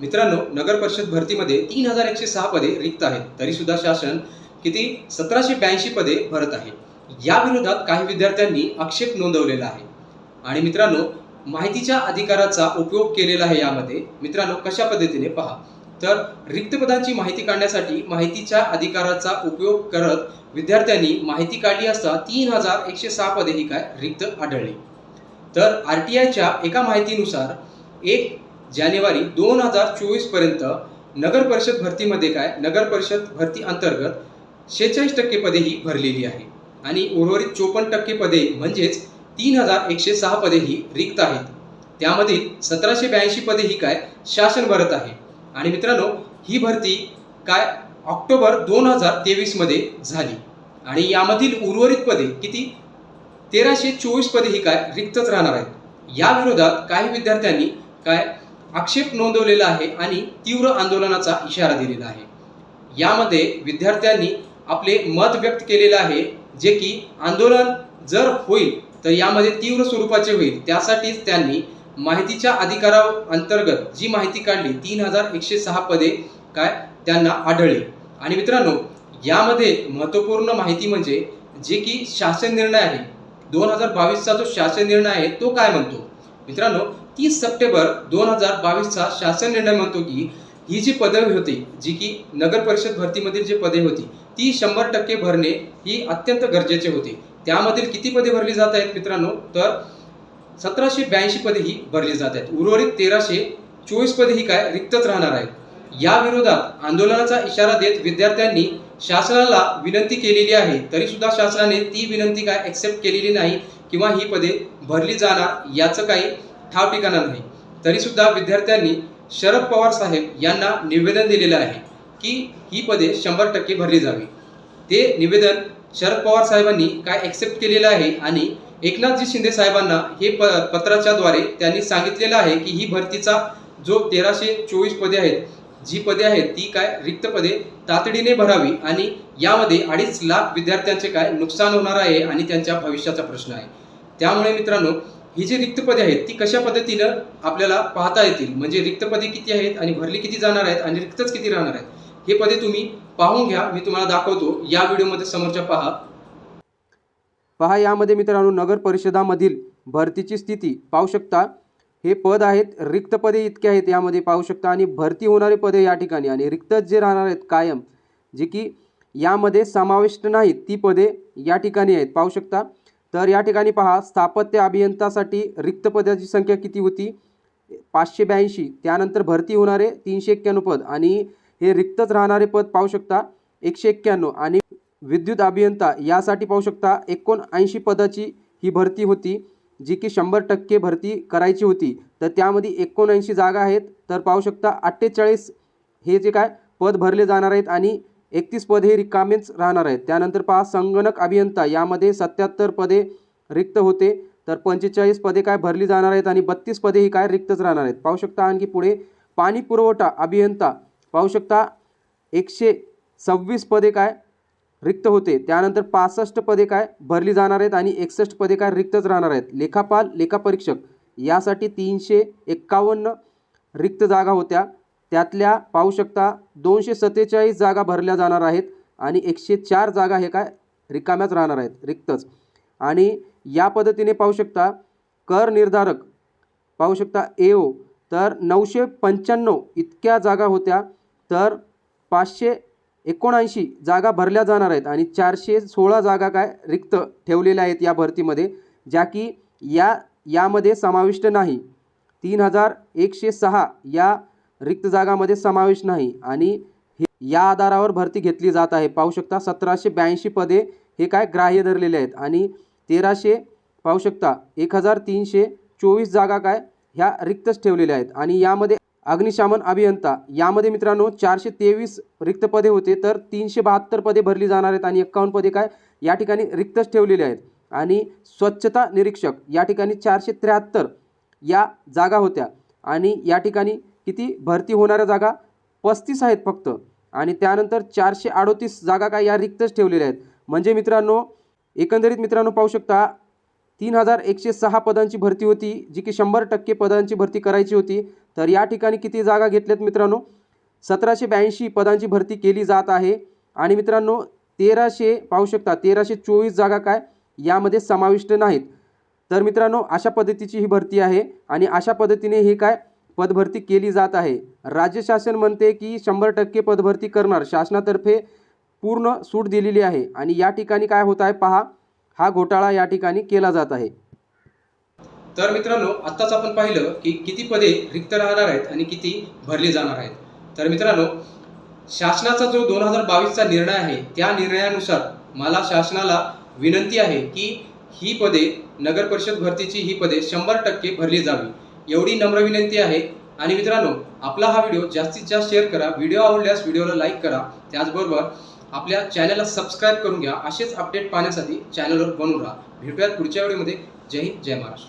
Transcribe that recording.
मित्रांनो नगर परिषद भरतीमध्ये तीन हजार एकशे सहा पदे रिक्त आहेत. तरी सुद्धा शासन किती? सतराशे ब्याऐंशी पदे भरत आहे. या विरोधात काही विद्यार्थ्यांनी आक्षेप नोंदवलेला आहे. आणि मित्रांनो माहितीच्या अधिकाराचा उपयोग केलेला आहे यामध्ये. मित्रांनो कशा पद्धतीने पहा. तर रिक्त पदांची माहिती काढण्यासाठी माहितीच्या अधिकाराचा उपयोग करत विद्यार्थ्यांनी माहिती काढली असता तीन हजार एकशे सहा पदे ही काय? रिक्त आढळली. तर आर टी आयच्या एका माहितीनुसार एक जानेवारी दोन हजार चोवीसपर्यंत नगर परिषद भरतीमध्ये काय? नगर परिषद भरती अंतर्गत शेहेचाळीस टक्के पदे ही भरलेली आहे. आणि उर्वरित चोपन्न टक्के पदे म्हणजेच तीन हजार एकशे सहा पदे ही रिक्त आहेत. त्यामधील सतराशे ब्याऐंशी पदे ही काय? शासन भरत आहे. आणि मित्रांनो ही भरती काय? ऑक्टोबर दोन हजार तेवीसमध्ये झाली. आणि यामधील उर्वरित पदे किती? तेराशे चोवीस पदे ही काय? रिक्तच राहणार आहेत. या विरोधात काही विद्यार्थ्यांनी काय आक्षेप नोंदवलेला आहे आणि तीव्र आंदोलनाचा इशारा दिलेला आहे. यामध्ये विद्यार्थ्यांनी आपले मत व्यक्त केलेलं आहे जे की आंदोलन जर होईल तर यामध्ये तीव्र स्वरूपाचे होईल. त्यासाठीच त्यांनी माहितीच्या अधिकारा अंतर्गत जी माहिती काढली तीन हजार एकशे सहा पदे काय त्यांना आढळली. आणि मित्रांनो यामध्ये महत्त्वपूर्ण माहिती म्हणजे जे की शासन निर्णय आहे. दोन हजार बावीसचा जो शासन निर्णय आहे तो काय म्हणतो? मित्रांनो तीस सप्टेंबर दोन हजार बावीसचा शासन निर्णय म्हणतो की ही जी पदवी होती जी की नगर परिषद भरतीमधील जी पदे होती ती शंभर टक्के भरणे ही अत्यंत गरजेचे होते. त्यामधील किती पदे भरली जात आहेत मित्रांनो? तर सतराशे ब्याऐंशी पदे ही भरली जात आहेत. उर्वरित तेराशे चोवीस पदे ही काय? रिक्तच राहणार आहेत. या विरोधात आंदोलनाचा इशारा देत विद्यार्थ्यांनी शासनाला विनंती केलेली आहे. तरी सुद्धा शासनाने ती विनंती काय ॲक्सेप्ट केलेली नाही किंवा ही पदे भरली जाणार याचं काही ठाव ठिकाणा नाही तरीसुद्धा विद्यार्थ्यांनी शरद पवार साहेब यांना निवेदन दिलेलं आहे की ही पदे शंभर टक्के भरली जावी. ते निवेदन शरद पवार साहेबांनी काय एक्सेप्ट केलेलं आहे आणि एकनाथजी शिंदे साहेबांना हे प पत्राच्या द्वारे त्यांनी सांगितलेलं आहे की ही भरतीचा जो तेराशे चोवीस पदे आहेत जी पदे आहेत ती काय रिक्त पदे तातडीने भरावी आणि यामध्ये अडीच लाख विद्यार्थ्यांचे काय नुकसान होणार आहे आणि त्यांच्या भविष्याचा प्रश्न आहे. त्यामुळे मित्रांनो ही जी रिक्तपदे आहेत ती कशा पद्धतीनं आपल्याला पाहता येतील? म्हणजे रिक्तपदे किती आहेत आणि भरली किती जाणार आहेत आणि रिक्तच किती राहणार आहेत? हे पदे तुम्ही पाहून घ्या मी तुम्हाला दाखवतो. या व्हिडिओमध्ये समोरच्या पहा. पहा यामध्ये मित्रांनो नगर परिषदामधील भरतीची स्थिती पाहू शकता. हे पद आहेत रिक्त पदे इतके आहेत यामध्ये पाहू शकता. आणि भरती होणारे पदे या ठिकाणी. आणि रिक्त जे राहणार आहेत कायम जे की यामध्ये समाविष्ट नाहीत ती पदे या ठिकाणी आहेत. पाहू शकता. तर या ठिकाणी पहा स्थापत्य अभियंतासाठी रिक्त पदाची संख्या किती होती? पाचशे ब्याऐंशी. त्यानंतर भरती होणारे तीनशे एक्क्याण्णव पद आणि हे रिक्तच राहणारे पद पाहू शकता एकशे एक्क्याण्णव. आणि विद्युत अभियंता यासाठी पाहू शकता एकोणऐंशी पदाची ही भरती होती जी की शंभर टक्के भरती करायची होती. तर त्यामध्ये एकोणऐंशी जागा आहेत. तर पाहू शकता अठ्ठेचाळीस हे जे काय पद भरले जाणार आहेत आणि एकतीस पद हे रिकामेच राहणार आहेत. त्यानंतर पहा संगणक अभियंता यामध्ये सत्याहत्तर पदे रिक्त होते. तर पंचेचाळीस पदे काय भरली जाणार आहेत आणि बत्तीस पदे ही काय रिक्तच राहणार आहेत. पाहू शकता आणखी पुढे पाणी पुरवठा अभियंता पाहू शकता एकशे सव्वीस पदे काय रिक्त होते. त्यानंतर पासष्ट पदे काय भरली जाणार आहेत आणि एकसष्ट पदे काय रिक्तच राहणार आहेत. लेखापाल लेखापरीक्षक यासाठी तीनशे एक्कावन्न रिक्त जागा होत्या. त्यातल्या पाहू शकता दोनशे सत्तेचाळीस जागा भरल्या जाणार आहेत आणि एकशे चार जागा हे काय रिकाम्याच राहणार आहेत रिक्तच. आणि या पद्धतीने पाहू शकता कर निर्धारक पाहू शकता ए ओ तर नऊशे पंच्याण्णव इतक्या जागा होत्या तर पाचशे एकोणऐंशी जागा भरल्या जाणार आहेत आणि चारशे सोळा जागा काय रिक्त ठेवलेल्या आहेत या भरतीमध्ये ज्या की या यामध्ये समाविष्ट नाही. तीन हजार एकशे सहा या रिक्त जागामध्ये समावेश नाही आणि हे या आधारावर भरती घेतली जात आहे. पाहू शकता सतराशे ब्याऐंशी पदे हे काय ग्राह्य धरलेले आहेत आणि तेराशे पाहू शकता एक हजार तीनशे चोवीस जागा काय ह्या रिक्तच ठेवलेल्या आहेत. आणि यामध्ये अग्निशामन अभियंता यामध्ये मित्रांनो चारशे तेवीस रिक्त पदे होते तर तीनशे बहात्तर पदे भरली जाणार आहेत आणि एक्कावन्न पदे काय या ठिकाणी रिक्तच ठेवलेले आहेत. आणि स्वच्छता निरीक्षक या ठिकाणी चारशे त्र्याहत्तर या जागा होत्या आणि या ठिकाणी किती भरती होणाऱ्या जागा? पस्तीस आहेत फक्त. आणि त्यानंतर चारशे अडोतीस जागा काय या रिक्तच ठेवलेल्या आहेत. म्हणजे मित्रांनो एकंदरीत मित्रांनो पाहू शकता तीन हजार एकशे सहा पदांची भरती होती जी की शंभर टक्के पदांची भरती करायची होती. तर या ठिकाणी किती जागा घेतल्यात मित्रांनो? सतराशे ब्याऐंशी पदांची भरती केली जात आहे. आणि मित्रांनो तेराशे पाहू शकता तेराशे चोवीस जागा काय यामध्ये समाविष्ट नाहीत. तर मित्रांनो अशा पद्धतीची ही भरती आहे. आणि अशा पद्धतीने हे काय पदभरती केली जात आहे. राज्य शासन म्हणते की शंभर टक्के पदभरती करणार शासनातर्फे पूर्ण सूट दिलेली आहे. आणि या ठिकाणी काय होत आहे पहा हा घोटाळा या ठिकाणी केला जात आहे. तर मित्रांनो आत्ताच आपण पाहिलं की किती पदे रिक्त राहणार आहेत आणि किती भरली जाणार आहेत. तर मित्रांनो शासनाचा जो दोन हजार बावीसचा निर्णय आहे त्या निर्णयानुसार मला शासनाला विनंती आहे की ही पदे नगर परिषद भरतीची ही पदे शंभर टक्के भरली जावी. एवढी नम्र विनंती आहे. आणि मित्रांनो आपला हा व्हिडिओ जास्तीत जास्त शेअर करा. व्हिडिओ आवडल्यास व्हिडिओला लाईक करा. त्याचबरोबर आपल्या चॅनलला सबस्क्राईब करून घ्या. असेच अपडेट पाहण्यासाठी चॅनलवर बनून राहा. भेटूयात पुढच्या व्हिडिओमध्ये जय हिंद जय महाराष्ट्र.